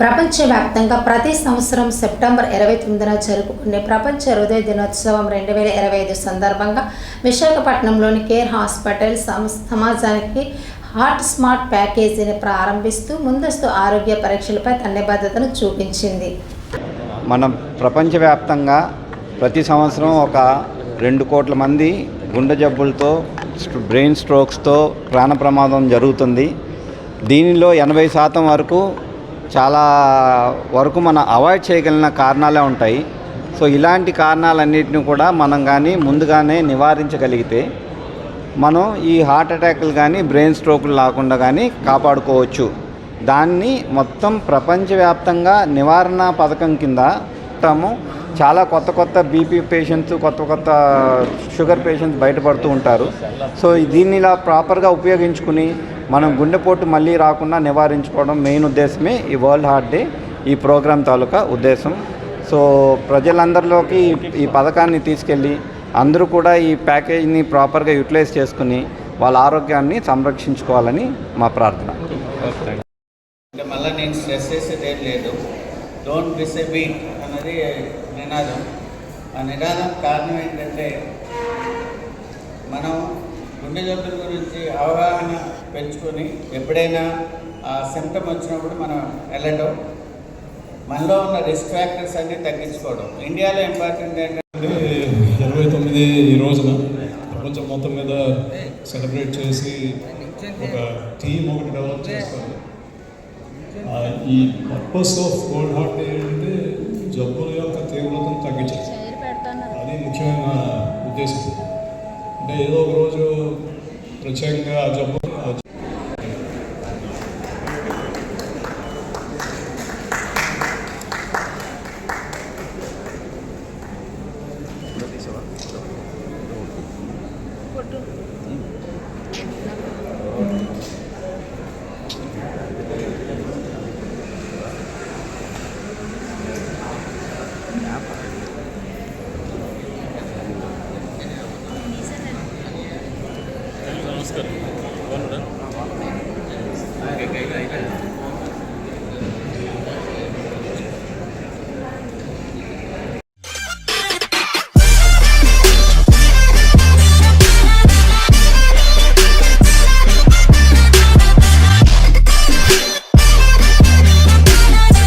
ప్రపంచవ్యాప్తంగా ప్రతి సంవత్సరం సెప్టెంబర్ ఇరవై తొమ్మిదిన జరుపుకునే ప్రపంచ హృదయ దినోత్సవం రెండు వేల ఇరవై ఐదు సందర్భంగా విశాఖపట్నంలోని కేర్ హాస్పిటల్ సమాజానికి హార్ట్ స్మార్ట్ ప్యాకేజీని ప్రారంభిస్తూ ముందస్తు ఆరోగ్య పరీక్షలపై తన నిబద్ధతను చూపించింది. మనం ప్రపంచవ్యాప్తంగా ప్రతి సంవత్సరం ఒక రెండు కోట్ల మంది గుండె జబ్బులతో బ్రెయిన్ స్ట్రోక్స్తో ప్రాణ ప్రమాదం జరుగుతుంది. దీనిలో ఎనభై శాతం వరకు చాలా వరకు మనం అవాయిడ్ చేయగలిగిన కారణాలే ఉంటాయి. సో ఇలాంటి కారణాలన్నింటినీ కూడా మనం కానీ ముందుగానే నివారించగలిగితే మనం ఈ హార్ట్ అటాక్లు కానీ బ్రెయిన్ స్ట్రోకులు రాకుండా కానీ కాపాడుకోవచ్చు. దాన్ని మొత్తం ప్రపంచవ్యాప్తంగా నివారణ పథకం కింద టము చాలా కొత్త కొత్త బీపీ పేషెంట్స్ కొత్త కొత్త షుగర్ పేషెంట్స్ బయటపడుతూ ఉంటారు. సో దీన్ని ఇలా ప్రాపర్గా ఉపయోగించుకుని మనం గుండెపోటు మళ్ళీ రాకుండా నివారించుకోవడం మెయిన్ ఉద్దేశమే ఈ వరల్డ్ హార్ట్ డే ఈ ప్రోగ్రాం తాలూకా ఉద్దేశం. సో ప్రజలందరిలోకి ఈ- పథకాన్ని తీసుకెళ్ళి అందరూ కూడా ఈ ప్యాకేజ్ని ప్రాపర్గా యూటిలైజ్ చేసుకుని వాళ్ళ ఆరోగ్యాన్ని సంరక్షించుకోవాలని మా ప్రార్థన. మళ్ళీ నేను స్ట్రెస్ చేసేది ఏం లేదు. డోంట్ మిస్ ఎ బీట్ నినాదం. ఆ నినాదం కారణం ఏంటంటే జబ్బుల గురించి అవగాహన పెంచుకొని ఎప్పుడైనా ఆ సిమ్టమ్ వచ్చినప్పుడు మనం వెళ్ళడం మనలో ఉన్న రిస్క్ ఫ్యాక్టర్స్ అన్నీ తగ్గించుకోవడం. ఇండియాలో ఇంపార్టెంట్ ఏంటంటే ఇరవై తొమ్మిది ఈ రోజున ప్రపంచం మొత్తం మీద సెలబ్రేట్ చేసి ఒక టీం ఒకటి డెవలప్ చేస్తారు. ఆ, ఈ purpose of world heart day ఏంటంటే జబ్బుల యొక్క తీవ్రతను తగ్గించాలి అది ముఖ్యమైన ఉద్దేశం. అంటే ఏదో ఒక రోజు ప్రత్యేకంగా చెప్పు Yeah. 오늘은?